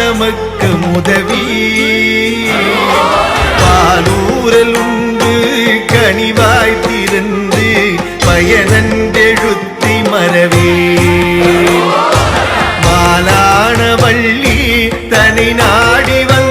பாதமக்கு முதவி பாலூரல் உண்டு கனிவாய் திறந்து பயனன்றெழுத்தி மறவே. பாலான வள்ளி தனி நாடி வந்த